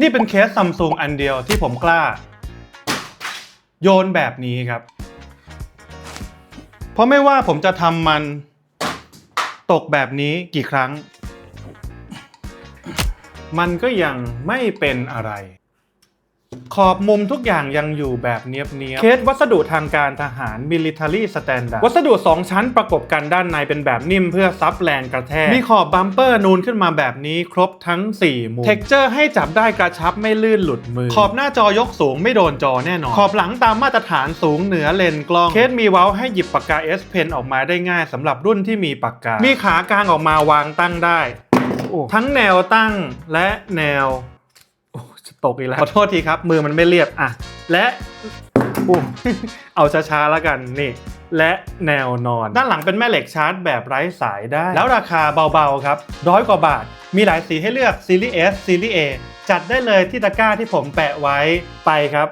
นี่เป็นเคสซัมซุงอันเดียวที่ผมกล้า โยนแบบนี้ครับ เพราะไม่ว่าผมจะทำมันตกแบบนี้กี่ครั้ง มันก็ยังไม่เป็นอะไร ขอบมุมทุกอย่างยังอยู่แบบเนียบเนียบเคสวัสดุทางการทหาร military standard วัสดุ 2 ชั้นประกบกันด้านในเป็นแบบนิ่มเพื่อซับแรงกระแทก มีขอบบัมเปอร์นูนขึ้นมาแบบนี้ครบทั้ง 4 มุม เท็กเจอร์ให้จับได้กระชับไม่ลื่นหลุดมือ ขอบหน้าจอยกสูงไม่โดนจอแน่นอน ขอบหลังตามมาตรฐานสูงเหนือเลนกล้อง เคสมีเว้าให้หยิบปากกา S Pen ออกมาได้ง่ายสำหรับรุ่นที่มีปากกา มีขากลางออกมาวางตั้งได้ ทั้งแนวตั้งและแนว ตกอีกแล้วขอโทษทีครับ มือมันไม่เรียบอะและอู้เอาช้าๆแล้วกันนี่ และแนวนอน ด้านหลังเป็นแม่เหล็กชาร์จแบบไร้สายได้ แล้วราคาเบาๆครับร้อยกว่าบาท มีหลายสีให้เลือกซีรีส์ S ซีรีส์ A จัดได้เลยที่ตะกร้าที่ผมแปะไว้ไปครับ